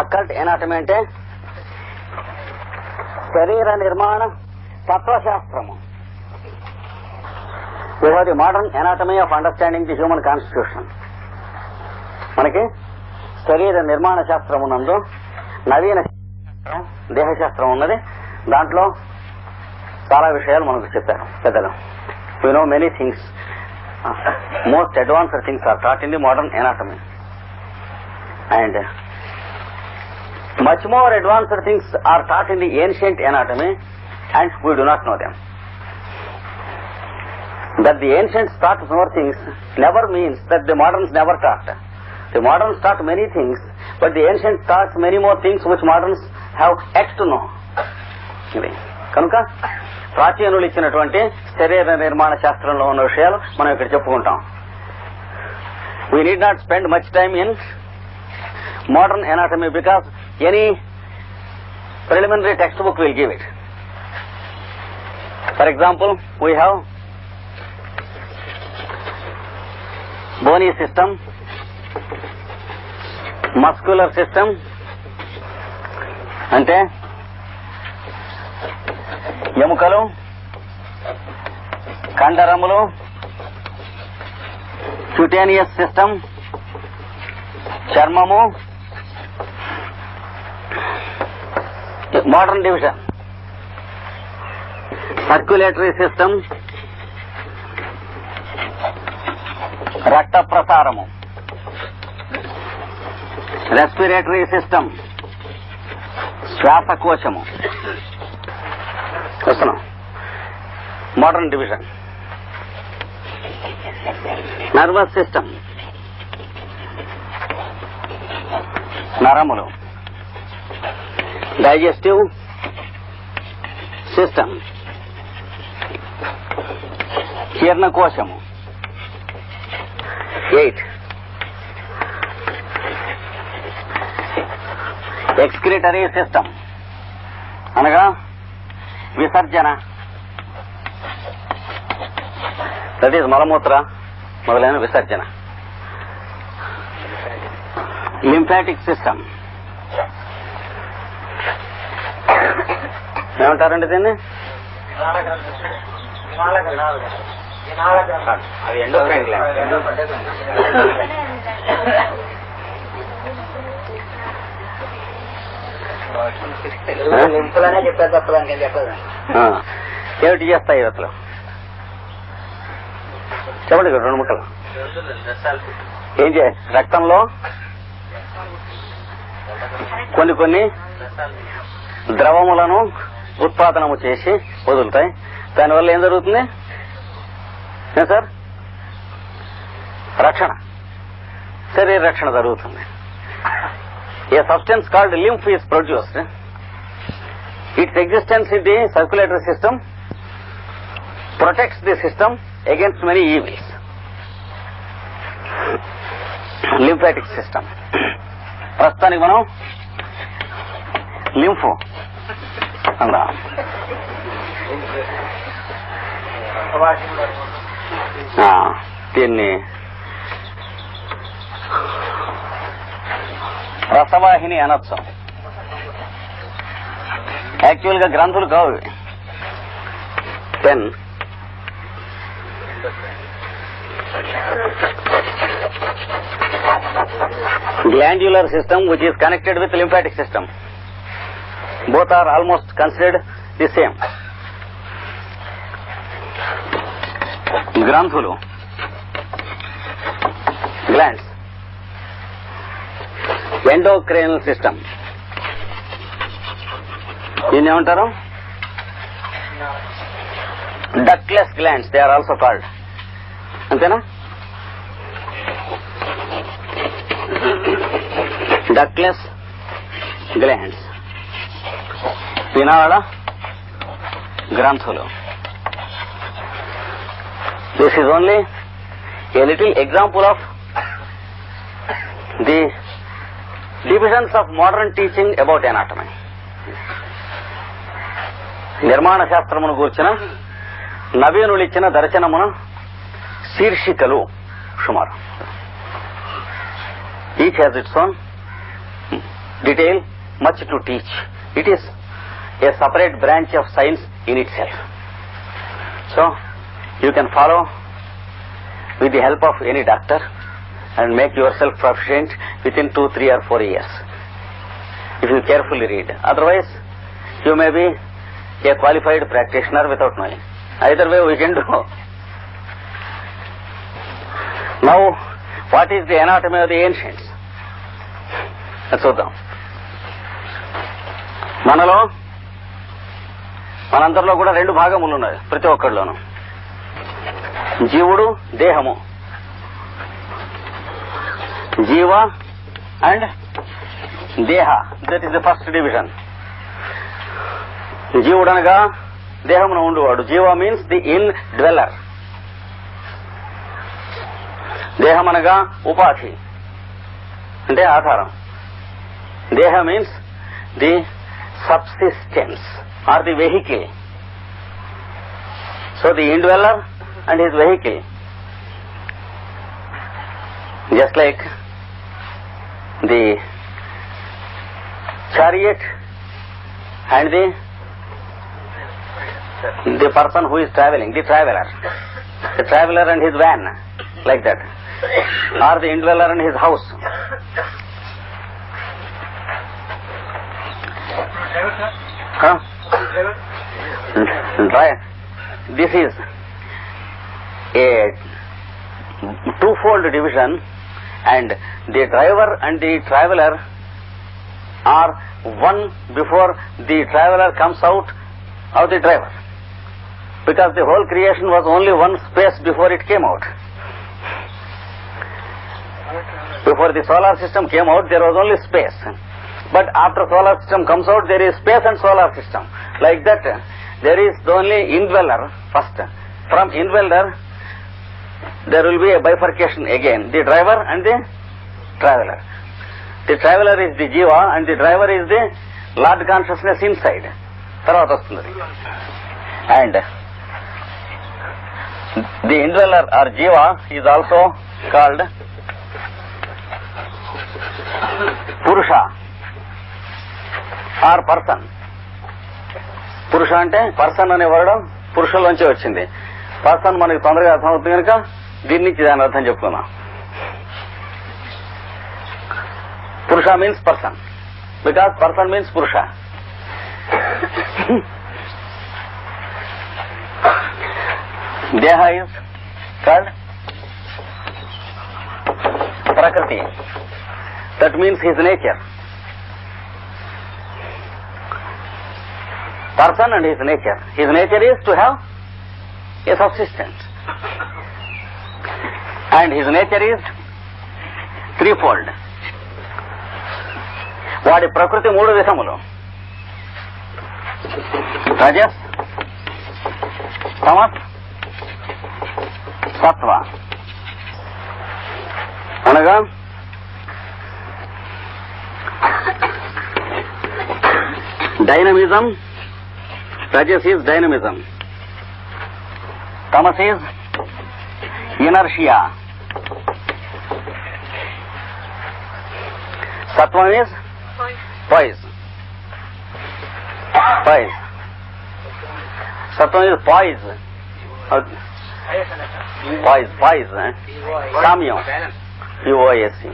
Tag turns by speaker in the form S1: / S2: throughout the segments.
S1: Occult anatomy అంటే? శరీర నిర్మాణ తత్వశాస్త్రము. The modern anatomy of understanding the human constitution మనకి శరీర నిర్మాణ శాస్త్రం నందు నవీన శాస్త్రం, దేహశాస్త్రం ఉన్నది. దాంట్లో చాలా విషయాలు మనకు చెప్పారు. పెద్దలు you know many things most advanced things are taught in the modern anatomy and much more advanced things are taught in the ancient anatomy and we do not know them. That the ancients taught more things never means that the moderns never taught. The moderns taught many things, but the ancients taught many more things which moderns have yet to know. ఇది కనుక ప్రాచీనులు ఇచ్చినటువంటి శరీర నిర్మాణ శాస్త్రంలో ఉన్న విషయాలు మనం ఇక్కడ చెప్పుకుంటాం we need not spend much time in modern anatomy because any preliminary textbook will give it. For example, we have bony system, muscular system, అంటే ఎముకలు కండరములు క్యూటేనియస్ సిస్టమ్ చర్మము మోడర్న్ డివిజన్. Circulatory system. రక్త ప్రసారము. Respiratory system. శ్వాసకోశము. వస్తున్నాం. Modern division. Nervous system. నరములు. Digestive system. జీర్ణకోశము eight excretory system అనగా విసర్జన. That is మలమూత్ర మొదలైన విసర్జన. లింఫాటిక్ సిస్టమ్ ఏమంటారండి దీన్ని?
S2: అది ఎండోక్రైన్ చెప్పారు చెప్పదు
S1: ఆ, ఏమిటి చేస్తాయి అసలు చెప్పండి రెండు ముక్కలు. ఏం చే రక్తంలో కొన్ని కొన్ని ద్రవములను ఉత్పాదనము చేసి వదులుతాయి. దానివల్ల ఏం జరుగుతుంది? ఏం సార్? రక్షణ. శరీర రక్షణ జరుగుతుంది. A substance called lymph is produced. its existence in the circulatory system protects the system against many evils. Lymphatic system. ప్రస్తుతానికి మనం లింఫ్. అందా ఆ, దీన్ని రసవాహిని అనొచ్చు యాక్చువల్గా గ్రంథులు కావు ఇవి. పెన్ glandular system which is connected with lymphatic system. Both are almost considered the same. గ్రంథులు గ్లాండ్స్ ఎండోక్రైనల్ సిస్టమ్ దీన్ని ఏమంటారు ductless glands they are also called అంతేనా? డక్లెస్ గ్లాండ్స్ పినాడ గ్రంథులు. This is only a little example of the divisions of modern teaching about anatomy నిర్మాణ శాస్త్రమును కూర్చిన నవీనులు ఇచ్చిన దర్శనమున శీర్షికలు సుమారు. Each has its own detail much to teach it is a separate branch of science in itself. So, you can follow with the help of any doctor and make yourself proficient within two, three or four years. If you carefully read. Otherwise, you may be a qualified practitioner without knowing. Either way we can do. Now, what is the anatomy of the ancients? చూద్దాం మనలో మనందరిలో కూడా రెండు భాగములు ఉన్నాయి ప్రతి ఒక్కరిలోనూ జీవుడు దేహము. Jiva and deha. That is the first division జీవుడు అనగా దేహమున ఉండువాడు. జీవ మీన్స్ ది ఇన్ డ్వెల్లర్ దేహం అనగా ఉపాధి. అంటే ఆధారం. Deha means the subsystems or the vehicle. So the indweller and his vehicle, just like the chariot and the the person who is traveling, the traveler, the traveler and his van, like that, or the indweller and his house. Huh? This is a twofold division and the driver and the traveler are one before the traveler comes out of the driver. Because the whole creation was only one space before it came out. Before the solar system came out there was only space but after solar system comes out there is space and solar system like that there is only indweller first from indweller there will be a bifurcation again. The driver and the traveler. The traveler is the jiva and the driver is the Lord consciousness inside. తర్వాత వస్తుంది and the indweller or jiva is also called purusha Or person. పురుష అంటే person అనే వరడం పురుషుల్లోంచి వచ్చింది. Person మనకి తొందరగా అర్థమవుతుంది కనుక దీని నుంచి దాని అర్థం చెప్పుకుందాం. Purusha means person because person means purusha. Deha is called prakriti. That means his nature person and his nature. His nature is to have a subsistence. And his nature is threefold. వాడి ప్రకృతి మూడు విధములు రజస్ తమస్ సత్వ అనగా dynamism Rajas is dynamism Tamas is inertia. Sattvam is poise. Poise. Sattvam is poise. Uh, Poise, poise. Eh? Samyam. యుఓఎస్సి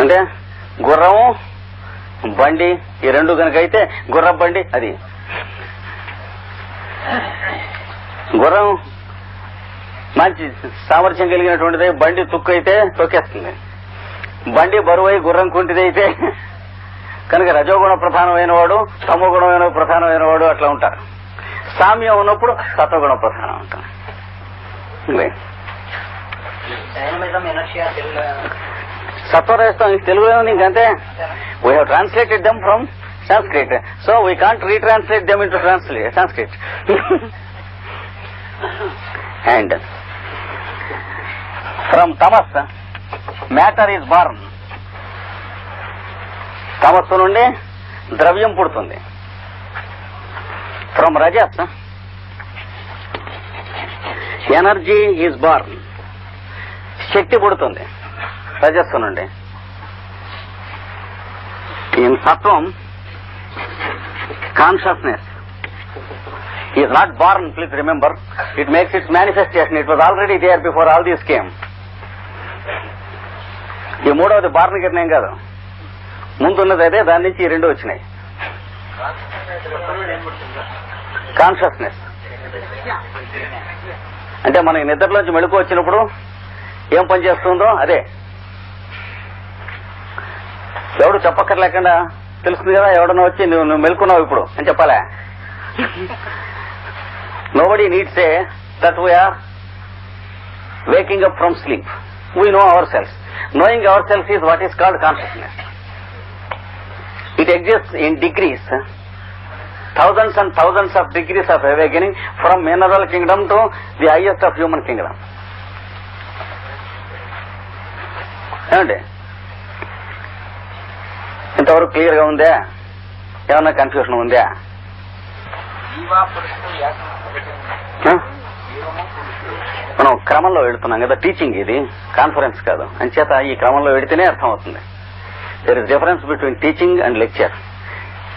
S1: అంటే గుర్రం బండి ఈ రెండు కనుక అయితే బండి అది. గుర్రం మంచి సామర్థ్యం కలిగినటువంటిది బండి తుక్కు అయితే తొక్కేస్తుంది. బండి బరువై గుర్రం కుంటిది అయితే కనుక రజోగుణ ప్రధానమైన వాడు తమోగుణమైన ప్రధానమైన వాడు అట్లా ఉంటారు. సామ్యం ఉన్నప్పుడు సత్వగుణ ప్రధానం ఉంటారు ఇవే. తెలుగులో ఇంకంతే? We have translated them from Sanskrit so we can't retranslate them into translate Sanskrit and from tamas matter is born తమస్సు నుండి ద్రవ్యం పుడుతుంది. From rajas energy is born శక్తి పుడుతుంది. చేస్తానండి. ఈ సత్వం consciousness is not born please remember it makes its manifestation it was already there before all these came ఈ మూడవది బార్న్ గిర్ణయం కాదు. ముందున్నది అదే దాని నుంచి ఈ రెండు వచ్చినాయి. కాన్షియస్నెస్ అంటే మనం నిద్రలోంచి మెళుకు వచ్చినప్పుడు ఏం పని చేస్తుందో? అదే. ఎవడు చెప్పక్కర్లేకుండా తెలుస్తుంది కదా ఎవడన్నా వచ్చి నువ్వు నువ్వు మెలుకున్నావు ఇప్పుడు అని చెప్పాలా? Nobody needs a that we're waking up from sleep we know our cells knowing our cells is what is called consciousness it exist in degrees thousands and thousands of degrees of awakening from mineral kingdom to the highest of human kingdom ఏమండి? ఇంతవరకు క్లియర్గా ఉందా? ఏమన్నా confusion ఉందా? మనం క్రమంలో వెళుతున్నాం కదా టీచింగ్ ఇది కాన్ఫరెన్స్ కాదు. అంచేత ఈ క్రమంలో వెళితేనే అర్థం అవుతుంది there is difference between teaching and lecture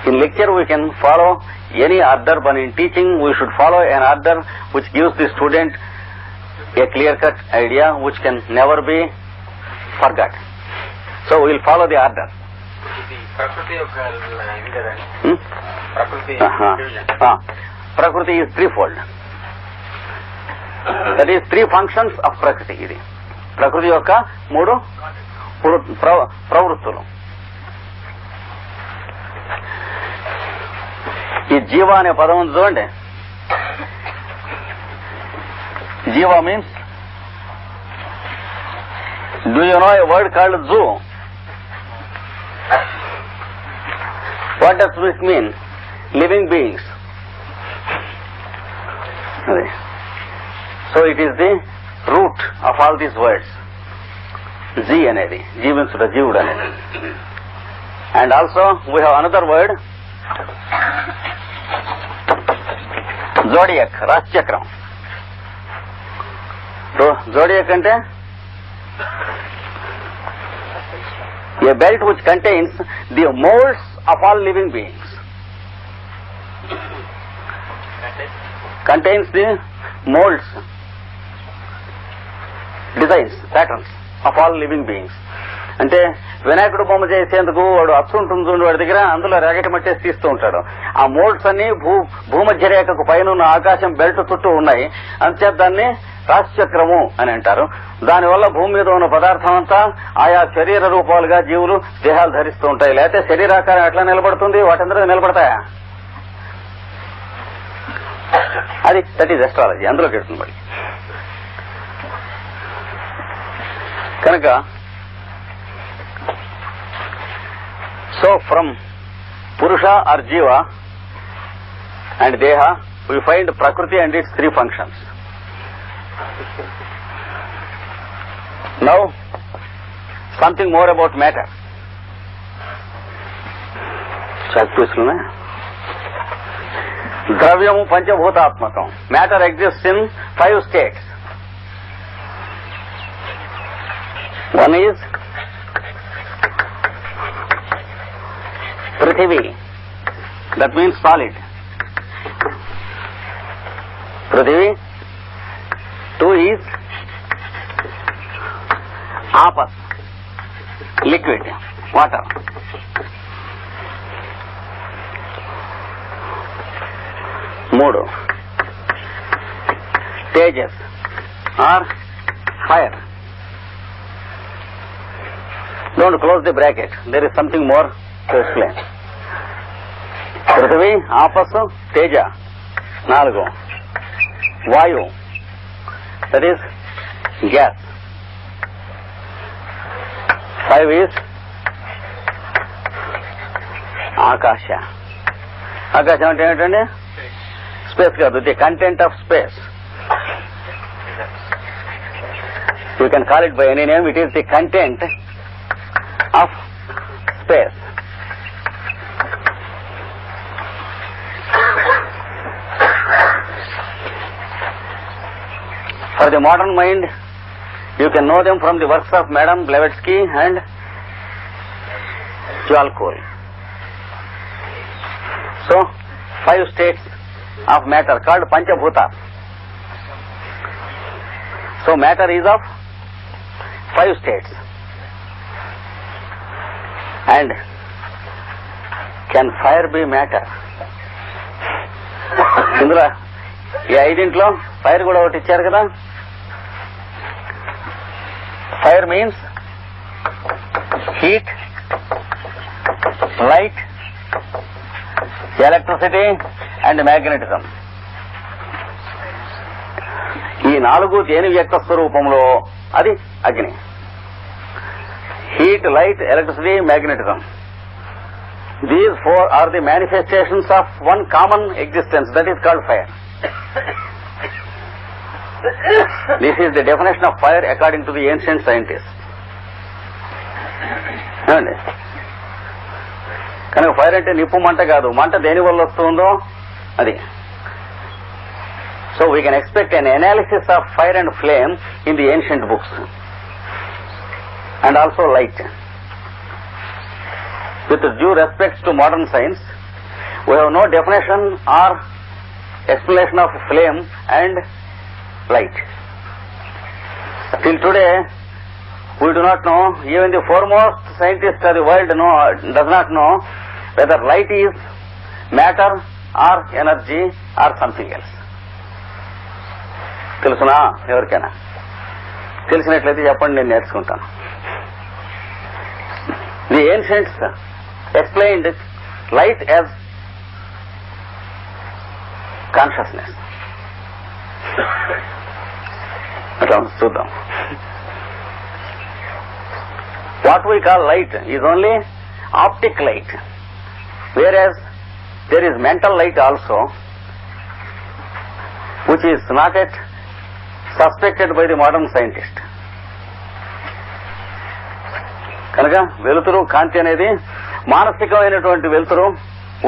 S1: in lecture we can follow any order but in teaching we should follow an order which gives the student a clear cut idea which can never be
S2: forgot so will follow the order
S1: prakriti. Is three fold that is three functions of prakriti ఇది. ప్రకృతి యొక్క మూడు పురు- ప్ర- ప్రవృత్తులు. ఈ జీవ అనే పదం ఉంది చూడండి. Jiva means do you know a word called zoo What does this mean? Living beings. So it is the root of all these words. GNAD, Jivansura, Jivdanadi. And also we have another word, zodiac, Rashchakram. So zodiac అంటే a belt which contains the molds of all living beings. Contains the molds, designs, patterns of all living beings. అంటే వినాయకుడు బొమ్మ చేసేందుకు వాడు అచ్చు ఉంటుంది చూడండి వాడి దగ్గర అందులో రేగటి మట్టేసి తీస్తూ ఉంటాడు. ఆ మోల్డ్స్ అన్ని భూ భూమధ్య రేఖకు పైన ఉన్న ఆకాశం బెల్ట్ చుట్టూ ఉన్నాయి. అంతే దాన్ని రాశిచక్రము అని అంటారు. దానివల్ల భూమి మీద ఉన్న పదార్థం అంతా ఆయా శరీర రూపాలుగా జీవులు దేహాలు ధరిస్తూ ఉంటాయి. లేకపోతే శరీరాకారం ఎట్లా నిలబడుతుంది? వాటందరూ నిలబడతాయా? అది దట్ ఈజ్ ఎస్ట్రాలజీ అందులోకి వెళ్తుంది మరి కనుక so from purusha or jiva and deha we find prakriti and its three functions now something more about matter చక్రీసులున్నా ద్రవ్యము పంచభూతాత్మకం matter exist in five states one is prithvi that means solid prithvi two is apas liquid water మూడు tejas or fire don't close the bracket there is something more to explain prithvi apas teja. నాలుగు. Vayu that is gas five is akasha. ఆకాశం అంటే ఏమిటండి? Space కాదు the content of space you can call it by any name it is the content of space for the modern mind you can know them from the works of madam Blavatsky and Jalkol. So, five states of matter called Panchabhuta. So, matter is of five states. And can fire be matter? ఇందులో ఈ ఐదింట్లో fire కూడా ఒకటి ఇచ్చారు కదా fire means heat light electricity and magnetism ఈ నాలుగు దేని వ్యక్త స్వరూపంలో అది అగ్ని. Heat light electricity magnetism these four are the manifestations of one common existence that is called fire this is the definition of fire according to the ancient scientist ఏమండి? కనుక fire అంటే నిప్పు మంట కాదు. మంట దేని వల్ల వస్తుందో? అది. So we can expect an analysis of fire and flame in the ancient books and also light with due respect to modern science we have no definition or explanation of flame and light till today we do not know even the foremost scientist of the world no does not know whether light is matter or energy or something else తెలుసునా? ఎవరికైనా? తెలిసినట్లయితే చెప్పండి నేను నేర్చుకుంటాను. The ancients explained light as consciousness చూద్దాం. What we call light is only optic light where there is mental light also which is not yet suspected by the modern scientist. కనుక వెలుతురు కాంతి అనేది మానసికమైనటువంటి వెలుతురు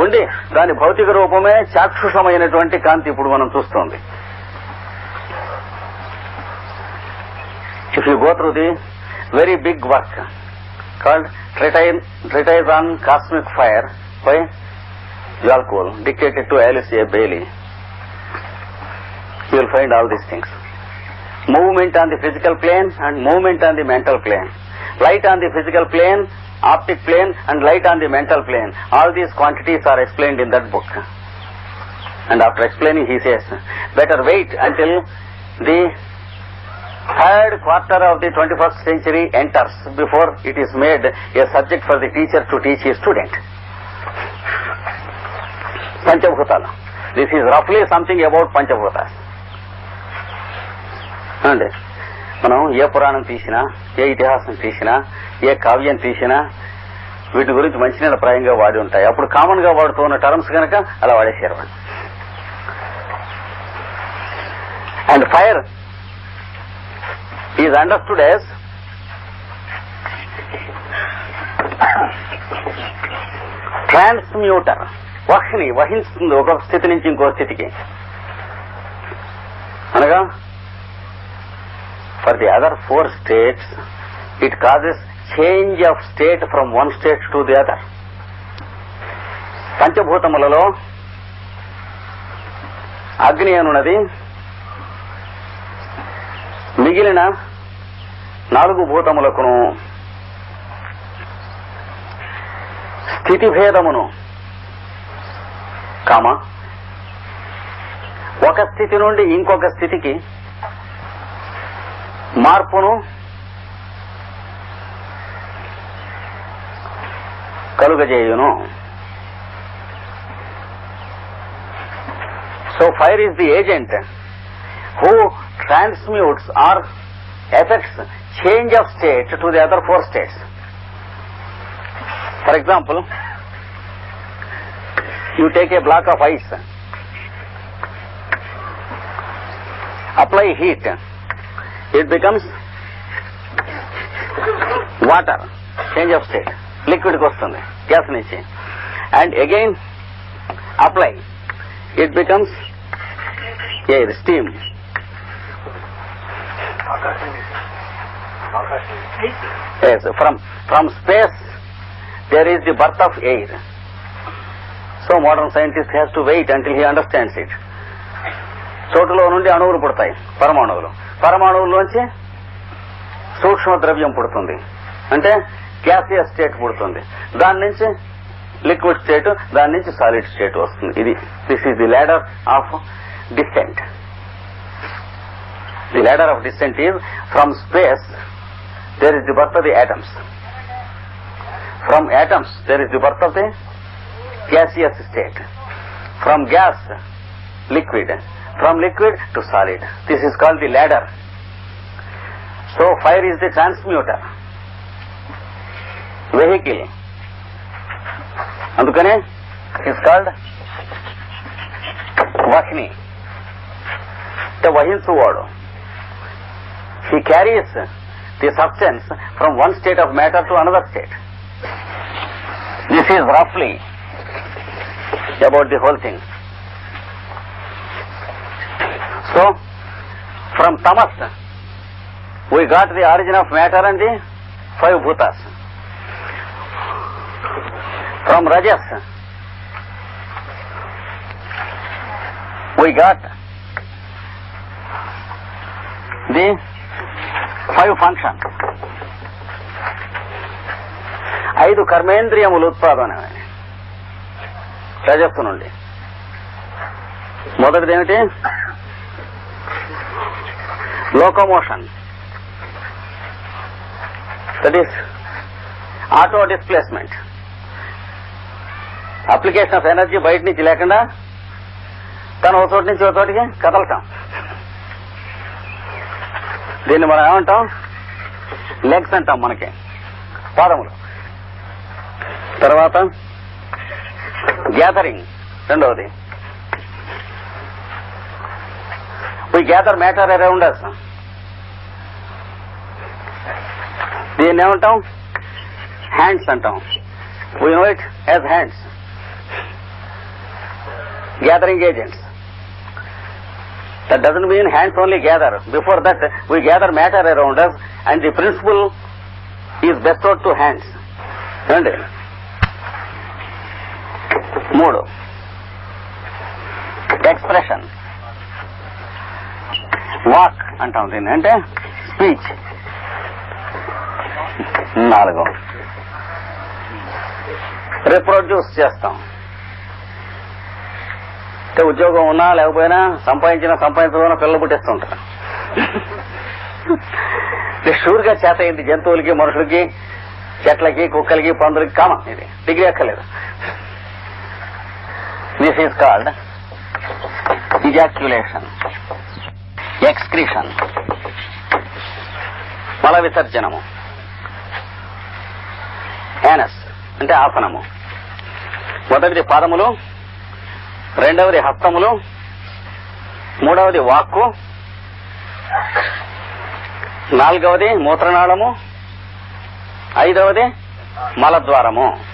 S1: ఉండి దాని భౌతిక రూపమే చాక్షుషమైనటువంటి కాంతి ఇప్పుడు మనం చూస్తోంది. if you go through the very big work called Treatise, on Cosmic Fire by Yalcool, dictated to Alice A. Bailey, you will find all these things. Movement on the physical plane and movement on the mental plane. Light on the physical plane, optic plane and light on the mental plane. All these quantities are explained in that book. And after explaining he says, better wait until the third quarter of the twenty first century enters before it is made a subject for the teacher to teach ఈ student పంచభూతాలు this is రఫ్లీ something about పంచభూత అండి మనం ఏ పురాణం తీసినా ఏ ఇతిహాసం తీసినా ఏ కావ్యం తీసినా వీటి గురించి మంచి ప్రాయంగా వాడి ఉంటాయి అప్పుడు కామన్గా వాడుతూ ఉన్న టర్మ్స్ కనుక అలా వాడేసారు వాళ్ళు and fire is understood as transmuter Vahni వహించుతుంది ఒక స్థితి నుంచి ఇంకో స్థితికి అనగా for the other four states it causes change of state from one state to the other పంచభూతములలో అగ్ని అనున్నది మిగిలిన నాలుగు భూతములకును. స్థితి భేదమును కామ. ఒక స్థితి నుండి ఇంకొక స్థితికి మార్పును కలుగజేయును. So fire is the agent who transmutes or effects change of state to the other four states for example you take a block of ice apply heat it becomes water change of state లిక్విడ్కి వస్తుంది gas నుంచి. And again apply it becomes air steam from from space there is the birth of air so modern scientist has to wait until he understands it చోటులో నుండి అణువులు పుడతాయి పరమాణువులు. పరమాణువుల్లోంచి సూక్ష్మ ద్రవ్యం పుడుతుంది. అంటే గ్యాసియస్ స్టేట్ పుడుతుంది. దాని నుంచి లిక్విడ్ స్టేట్ దాని నుంచి సాలిడ్ స్టేట్ వస్తుంది. ఇది this is the ladder of descent the ladder of descent is from space there is the birth of the atoms from atoms there is the birth of the gaseous state. From gas, liquid. From liquid to solid. This is called the ladder. So fire is the transmuter. Vehicle. అందుకనే is called vahni అంటే వహించువాడు he carries the substance from one state of matter to another state this is రఫ్లీ about the whole thing. So, from tamas, we got the origin of matter and the five bhutas. From rajas, we got the five function ఐదు కర్మేంద్రియములు ఉత్పాదనమే. రజస్సు నుండి. మొదటిది ఏమిటి? Locomotion that is auto displacement application of energy బయట నుంచి లేకుండా తను ఒక చోటు నుంచి ఒక చోటికి కదలటం. దీన్ని మనం ఏమంటాం? లెగ్స్ అంటాం మనకి. పాదములు. తర్వాత గ్యాదరింగ్ రెండవది. We gather matter around us దీన్ని ఏమంటాం? హ్యాండ్స్ అంటాం. We know it as hands gathering agents that doesn't mean hands only gather before that we gather matter around us and the principle is best to hands ఏమండి మూడు expression walk అంటాం దీన్ని. అంటే speech నాలుగు. Reproduce చేస్తాం. అంటే ఉద్యోగం ఉన్నా లేకపోయినా సంపాదించినా సంపాదించడం పిల్లలు పుట్టిస్తుంటారు. షూర్గా చేత అయింది జంతువులకి మనుషులకి చెట్లకి కుక్కలకి పందులకి కామన్ ఇది. డిగ్రీ ఎక్కలేదు this is called ejaculation excretion మల విసర్జనము. యానస్ అంటే ఆసనము. మొదటిది పాదములు. రెండవది హస్తములు మూడవది వాక్కు నాలుగవది మూత్రనాళము ఐదవది మలద్వారము.